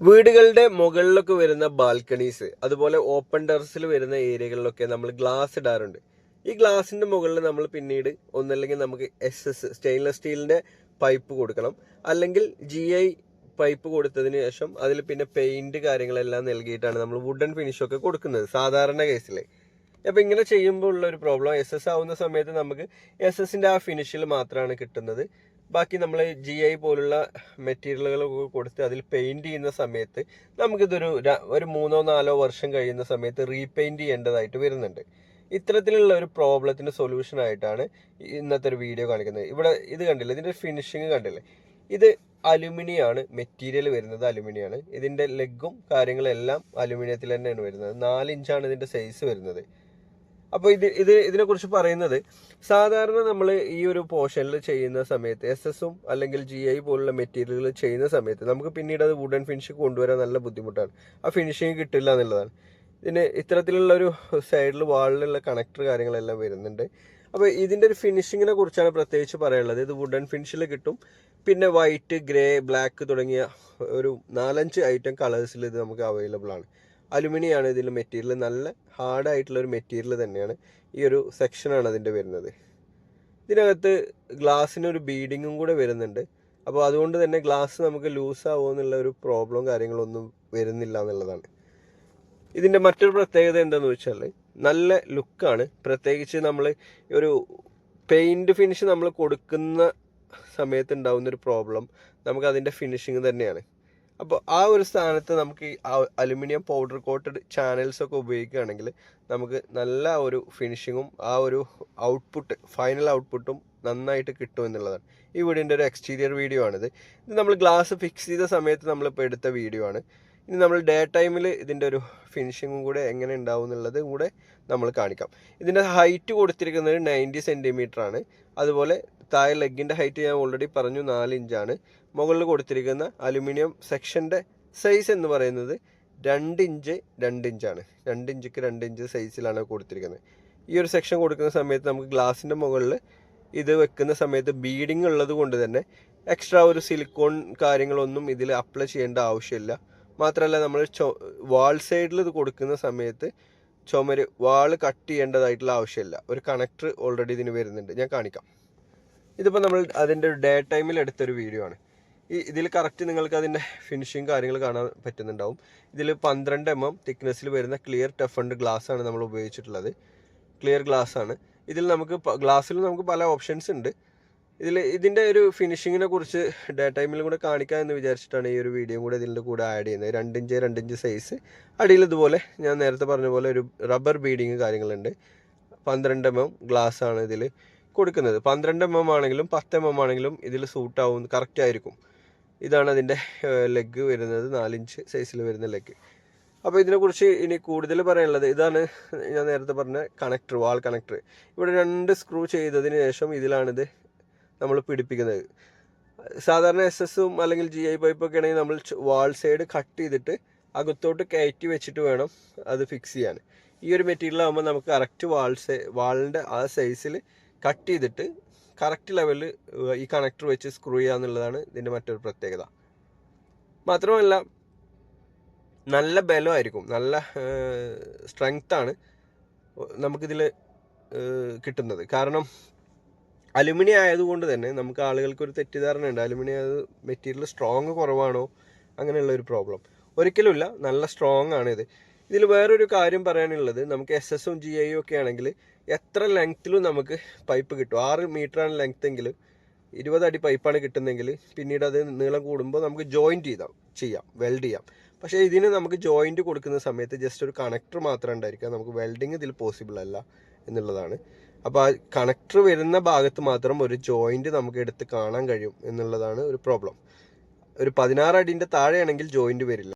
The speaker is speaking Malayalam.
വീടുകളുടെ മുകളിലൊക്കെ വരുന്ന ബാൽക്കണീസ് അതുപോലെ ഓപ്പൺ ടെറസിൽ വരുന്ന ഏരിയകളിലൊക്കെ നമ്മൾ ഗ്ലാസ് ഇടാറുണ്ട്. ഈ ഗ്ലാസിന്റെ മുകളിൽ നമ്മൾ പിന്നീട് ഒന്നല്ലെങ്കിൽ നമുക്ക് എസ് എസ് സ്റ്റെയിൻലെസ് സ്റ്റീലിന്റെ പൈപ്പ് കൊടുക്കണം. അല്ലെങ്കിൽ ജി ഐ പൈപ്പ് കൊടുത്തതിന് ശേഷം അതിൽ പിന്നെ പെയിന്റ് കാര്യങ്ങളെല്ലാം നൽകിയിട്ടാണ് നമ്മൾ വുഡൻ ഫിനിഷ് ഒക്കെ കൊടുക്കുന്നത് സാധാരണ കേസിൽ അപ്പൊ ഇങ്ങനെ ചെയ്യുമ്പോൾ ഉള്ള ഒരു പ്രോബ്ലം എസ് എസ് ആവുന്ന സമയത്ത് നമുക്ക് എസ് എസിന്റെ ആ ഫിനിഷിൽ മാത്രമാണ് കിട്ടുന്നത്. ബാക്കി നമ്മൾ ജി ഐ പോലുള്ള മെറ്റീരിയലുകൾ കൊടുത്ത് അതിൽ പെയിന്റ് ചെയ്യുന്ന സമയത്ത് നമുക്കിതൊരു ഒരു മൂന്നോ നാലോ വർഷം കഴിയുന്ന സമയത്ത് റീപെയിന്റ് ചെയ്യേണ്ടതായിട്ട് വരുന്നുണ്ട്. ഇത്തരത്തിലുള്ള ഒരു പ്രോബ്ലത്തിന്റെ സൊല്യൂഷൻ ആയിട്ടാണ് ഇന്നത്തെ ഒരു വീഡിയോ കാണിക്കുന്നത്. ഇവിടെ ഇത് കണ്ടില്ലേ? ഇതിന്റെ ഫിനിഷിങ് കണ്ടില്ലേ? ഇത് അലുമിനിയം ആണ് മെറ്റീരിയൽ വരുന്നത് അലുമിനിയം ആണ് ഇതിന്റെ ലെഗും കാര്യങ്ങളെല്ലാം അലുമിനിയത്തിൽ തന്നെയാണ് വരുന്നത്. നാല് ഇഞ്ചാണ് ഇതിന്റെ സൈസ് വരുന്നത്. അപ്പോൾ ഇത് ഇത് ഇതിനെ കുറിച്ച് പറയുന്നത് സാധാരണ നമ്മൾ ഈ ഒരു പോർഷനിൽ ചെയ്യുന്ന സമയത്ത് എസ് എസും അല്ലെങ്കിൽ ജി ഐ പോലുള്ള മെറ്റീരിയലുകൾ ചെയ്യുന്ന സമയത്ത് നമുക്ക് പിന്നീട് അത് വുഡൻ ഫിനിഷ് കൊണ്ടുവരാൻ നല്ല ബുദ്ധിമുട്ടാണ്. ആ ഫിനിഷിങ് കിട്ടില്ല എന്നുള്ളതാണ്. ഇതിന് ഇത്തരത്തിലുള്ള ഒരു സൈഡിൽ വാളിലുള്ള കണക്ടർ കാര്യങ്ങളെല്ലാം വരുന്നുണ്ട്. അപ്പോൾ ഇതിന്റെ ഒരു ഫിനിഷിങ്ങിനെ കുറിച്ചാണ് പ്രത്യേകിച്ച് പറയാനുള്ളത്. ഇത് വുഡൻ ഫിനിഷിൽ കിട്ടും. പിന്നെ വൈറ്റ് ഗ്രേ ബ്ലാക്ക് തുടങ്ങിയ ഒരു നാലഞ്ച് ഐറ്റം കളേഴ്സിൽ ഇത് നമുക്ക് അവൈലബിൾ ആണ്. അലുമിനിയം ആണ് ഇതിൽ മെറ്റീരിയൽ നല്ല ഹാർഡ് ആയിട്ടുള്ള ഒരു മെറ്റീരിയൽ തന്നെയാണ്. ഈ ഒരു സെക്ഷനാണ് അതിന്റെ വരുന്നത്. ഇതിനകത്ത് ഗ്ലാസ്സിന് ഒരു ബീഡിങ്ങും കൂടെ വരുന്നുണ്ട്. അപ്പോൾ അതുകൊണ്ട് തന്നെ ഗ്ലാസ് നമുക്ക് ലൂസ് ആവുമോ എന്നുള്ള ഒരു പ്രോബ്ലം കാര്യങ്ങളൊന്നും വരുന്നില്ല എന്നുള്ളതാണ്. ഇതിന്റെ മറ്റൊരു പ്രത്യേകത എന്താണെന്ന് വെച്ചാൽ നല്ല ലുക്കാണ് പ്രത്യേകിച്ച് നമ്മൾ ഒരു പെയിന്റ് ഫിനിഷ് നമ്മൾ കൊടുക്കുന്ന സമയത്ത് ഉണ്ടാവുന്ന ഒരു പ്രോബ്ലം നമുക്ക് അതിന്റെ ഫിനിഷിങ് തന്നെയാണ്. അപ്പോൾ ആ ഒരു സ്ഥാനത്ത് നമുക്ക് ഈ അലുമിനിയം പൗഡർ കോട്ടഡ് ചാനൽസ് ഒക്കെ ഉപയോഗിക്കുകയാണെങ്കിൽ നമുക്ക് നല്ല ഒരു ഫിനിഷിങ്ങും ആ ഒരു ഔട്ട്പുട്ട് ഫൈനൽ ഔട്ട്പുട്ടും നന്നായിട്ട് കിട്ടും എന്നുള്ളതാണ്. ഈ വീടിന്റെ ഒരു എക്സ്റ്റീരിയർ വീഡിയോ ആണിത്. ഇത് നമ്മൾ ഗ്ലാസ് ഫിക്സ് ചെയ്ത സമയത്ത് നമ്മളിപ്പോൾ എടുത്ത വീഡിയോ ആണ്. ഇനി നമ്മൾ ഡേ ടൈമിൽ ഇതിന്റെ ഒരു ഫിനിഷിങ്ങും കൂടെ എങ്ങനെ ഉണ്ടാവും എന്നുള്ളത് കൂടെ നമ്മൾ കാണിക്കാം. ഇതിന്റെ ഹൈറ്റ് കൊടുത്തിരിക്കുന്നത് നയന്റി സെന്റിമീറ്റർ ആണ്. അതുപോലെ താഴെ ലെഗിന്റെ ഹൈറ്റ് ഞാൻ ഓൾറെഡി പറഞ്ഞു നാല് ഇഞ്ചാണ് മുകളിൽ കൊടുത്തിരിക്കുന്ന അലുമിനിയം സെക്ഷന്റെ സൈസ് എന്ന് പറയുന്നത് രണ്ട് ഇഞ്ച് രണ്ട് ഇഞ്ചാണ്. രണ്ട് ഇഞ്ചിക്ക് രണ്ട് ഇഞ്ച് സൈസിലാണ് കൊടുത്തിരിക്കുന്നത്. ഈ ഒരു സെക്ഷൻ കൊടുക്കുന്ന സമയത്ത് നമുക്ക് ഗ്ലാസിന്റെ മുകളിൽ ഇത് വെക്കുന്ന സമയത്ത് ബീഡിങ് ഉള്ളത് കൊണ്ട് തന്നെ എക്സ്ട്രാ ഒരു സിലിക്കോൺ കാര്യങ്ങളൊന്നും ഇതിൽ അപ്ലൈ ചെയ്യേണ്ട ആവശ്യമില്ല. മാത്രമല്ല നമ്മൾ വാൾ സൈഡിൽ ഇത് കൊടുക്കുന്ന സമയത്ത് ചുമര് വാൾ കട്ട് ചെയ്യേണ്ടതായിട്ടുള്ള ആവശ്യമില്ല. ഒരു കണക്ടർ ഓൾറെഡി ഇതിന് വരുന്നുണ്ട്. ഞാൻ കാണിക്കാം. ഇതിപ്പോൾ നമ്മൾ അതിന്റെ ഡേ ടൈമിൽ എടുത്തൊരു വീഡിയോ ആണ്. ഈ ഇതിൽ കറക്റ്റ് നിങ്ങൾക്ക് അതിന്റെ ഫിനിഷിങ് കാര്യങ്ങൾ കാണാൻ പറ്റുന്നുണ്ടാവും. ഇതിൽ പന്ത്രണ്ട് എം എം തിക്നെസ്സിൽ വരുന്ന ക്ലിയർ ടഫ് ആൻഡ് ഗ്ലാസ് ആണ് നമ്മൾ ഉപയോഗിച്ചിട്ടുള്ളത്. ക്ലിയർ ഗ്ലാസ് ആണ്. ഇതിൽ നമുക്ക് ഗ്ലാസ്സിൽ നമുക്ക് പല ഓപ്ഷൻസ് ഉണ്ട്. ഇതിൽ ഇതിന്റെ ഒരു ഫിനിഷിങ്ങിനെ കുറിച്ച് ഡേ ടൈമിൽ കൂടെ കാണിക്കാം എന്ന് വിചാരിച്ചിട്ടാണ് ഈ ഒരു വീഡിയോ കൂടെ ഇതിന്റെ കൂടെ ആഡ് ചെയ്യുന്നത്. രണ്ടിഞ്ച് രണ്ടിഞ്ച് സൈസ് അടിയിൽ ഇതുപോലെ ഞാൻ നേരത്തെ പറഞ്ഞ പോലെ ഒരു റബ്ബർ ബീഡിങ് കാര്യങ്ങളുണ്ട്. പന്ത്രണ്ട് എം എം ഗ്ലാസ് ആണ് ഇതിൽ കൊടുക്കുന്നത്. പന്ത്രണ്ട് എം എം ആണെങ്കിലും പത്ത് എം എം ആണെങ്കിലും ഇതിൽ സൂട്ടാവും കറക്റ്റ് ആയിരിക്കും. ഇതാണ് അതിന്റെ ലെഗ് വരുന്നത്. നാലിഞ്ച് സൈസിൽ വരുന്ന ലെഗ് അപ്പോൾ ഇതിനെക്കുറിച്ച് ഇനി കൂടുതൽ പറയാനുള്ളത് ഇതാണ് ഞാൻ നേരത്തെ പറഞ്ഞ കണക്ടർ വാൾ കണക്ടർ ഇവിടെ രണ്ട് സ്ക്രൂ ചെയ്തതിന് ശേഷം ഇതിലാണിത് നമ്മൾ പിടിപ്പിക്കുന്നത്. സാധാരണ എസ് എസും അല്ലെങ്കിൽ ജി ഐ പൈപ്പൊക്കെ ആണെങ്കിൽ നമ്മൾ വാൾ സൈഡ് കട്ട് ചെയ്തിട്ട് അകത്തോട്ട് കയറ്റി വെച്ചിട്ട് വേണം അത് ഫിക്സ് ചെയ്യാൻ. ഈ ഒരു മെറ്റീരിയൽ ആകുമ്പോൾ നമുക്ക് കറക്റ്റ് വാൾ സൈ വാളിന്റെ ആ സൈസിൽ കട്ട് ചെയ്തിട്ട് കറക്റ്റ് ലെവലിൽ ഈ കണക്ടർ വെച്ച് സ്ക്രൂ ചെയ്യുക എന്നുള്ളതാണ് ഇതിന്റെ മറ്റൊരു പ്രത്യേകത. മാത്രമല്ല നല്ല ബലമായിരിക്കും നല്ല സ്ട്രെങ്ത്താണ് നമുക്കിതിൽ കിട്ടുന്നത്. കാരണം അലുമിനിയം ആയതുകൊണ്ട് തന്നെ നമുക്ക് ആളുകൾക്ക് ഒരു തെറ്റിദ്ധാരണ ഉണ്ട്. അലുമിനിയം മെറ്റീരിയൽ സ്ട്രോങ് കുറവാണോ അങ്ങനെയുള്ള ഒരു പ്രോബ്ലം ഒരിക്കലുമില്ല നല്ല സ്ട്രോങ് ആണ് ഇത് ഇതിൽ വേറൊരു കാര്യം പറയാനുള്ളത്. നമുക്ക് എസ് എസും ജി ഐ ഒക്കെ ആണെങ്കിൽ എത്ര ലെങ്ത്തിലും നമുക്ക് പൈപ്പ് കിട്ടും. ആറ് മീറ്ററാണ് ലെങ്ത് എങ്കിൽ ഇരുപത് അടി പൈപ്പാണ് കിട്ടുന്നതെങ്കിൽ പിന്നീട് അത് നീളം കൂടുമ്പോൾ നമുക്ക് ജോയിന്റ് ചെയ്താം ചെയ്യാം വെൽഡ് ചെയ്യാം. പക്ഷേ ഇതിന് നമുക്ക് ജോയിന്റ് കൊടുക്കുന്ന സമയത്ത് ജസ്റ്റ് ഒരു കണക്ടർ മാത്രം ഉണ്ടായിരിക്കുക നമുക്ക് വെൽഡിങ് ഇതിൽ പോസിബിൾ അല്ല എന്നുള്ളതാണ്. അപ്പോൾ ആ കണക്ടർ വരുന്ന ഭാഗത്ത് മാത്രം ഒരു ജോയിന്റ് നമുക്ക് എടുത്ത് കാണാൻ കഴിയും എന്നുള്ളതാണ് ഒരു പ്രോബ്ലം ഒരു പതിനാറ് അടിന്റെ താഴെയാണെങ്കിൽ ജോയിന്റ് വരില്ല.